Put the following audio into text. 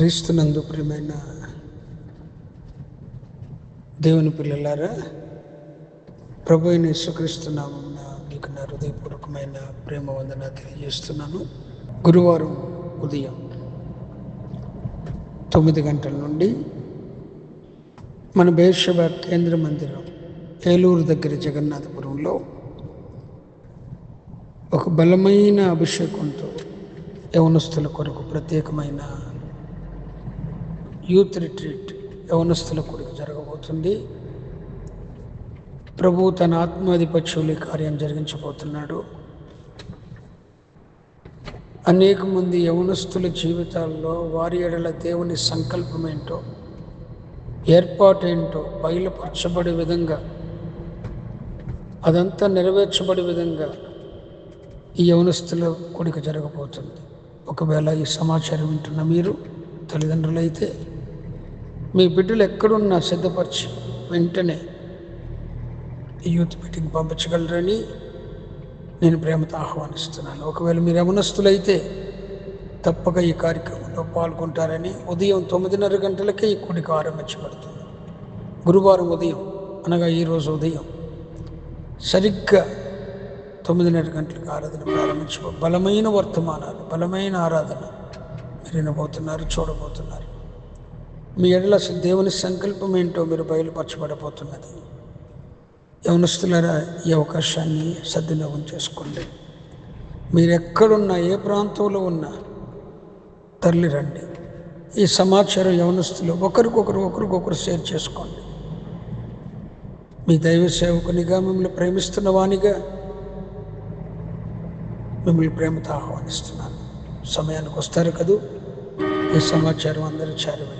క్రీస్తునందు ప్రియమైన దేవుని పిల్లలారా ప్రభు అయిన యేసుక్రీస్తు మీకు నా హృదయపూర్వకమైన ప్రేమ వందన తెలియజేస్తున్నాను. గురువారం ఉదయం తొమ్మిది గంటల నుండి మన బేషవ కేంద్ర మందిరం ఏలూరు దగ్గర జగన్నాథపురంలో ఒక బలమైన అభిషేకంతో యవనస్తుల కొరకు ప్రత్యేకమైన యూత్ రిట్రీట్ యవనస్తుల కొరకు జరగబోతుంది. ప్రభు తన ఆత్మాధిపత్యులు కార్యం జరిగించబోతున్నాడు. అనేక మంది యవనస్తుల జీవితాల్లో వారి ఎడల దేవుని సంకల్పం ఏంటో ఏర్పాటు ఏంటో బయలుపరచబడే విధంగా అదంతా నెరవేర్చబడే విధంగా ఈ యవనస్తుల కొడుకు జరగబోతుంది. ఒకవేళ ఈ సమాచారం వింటున్న మీరు తల్లిదండ్రులైతే మీ బిడ్డలు ఎక్కడున్నా సిద్ధపరిచి. వెంటనే యూత్ మీటింగ్ పంపించగలరని నేను ప్రేమతో ఆహ్వానిస్తున్నాను. ఒకవేళ మీరు యమనస్తులైతే తప్పక ఈ కార్యక్రమంలో పాల్గొంటారని ఉదయం తొమ్మిదిన్నర గంటలకే ఈ కూడిక ఆరంభించబడుతుంది. గురువారం ఉదయం అనగా ఈరోజు ఉదయం సరిగ్గా తొమ్మిదిన్నర గంటలకు ఆరాధన ప్రారంభించు బలమైన వర్తమానాలు బలమైన ఆరాధన మీరు వినబోతున్నారు చూడబోతున్నారు. మీ ఎడల దేవుని సంకల్పం ఏంటో మీరు బయలుపరచబడబోతున్నది. యవనస్తులరా ఈ అవకాశాన్ని సద్వినియోగం చేసుకోండి. మీరు ఎక్కడున్నా ఏ ప్రాంతంలో ఉన్నా తరలి రండి. ఈ సమాచారం యవనస్తులు ఒకరికొకరు ఒకరికొకరు షేర్ చేసుకోండి. మీ దైవ సేవకునిగా మిమ్మల్ని ప్రేమిస్తున్న వానిగా మిమ్మల్ని ప్రేమతో ఆహ్వానిస్తున్నాను. సమయానికి వస్తారు కదూ? ఈ సమాచారం అందరూ చేరవేయండి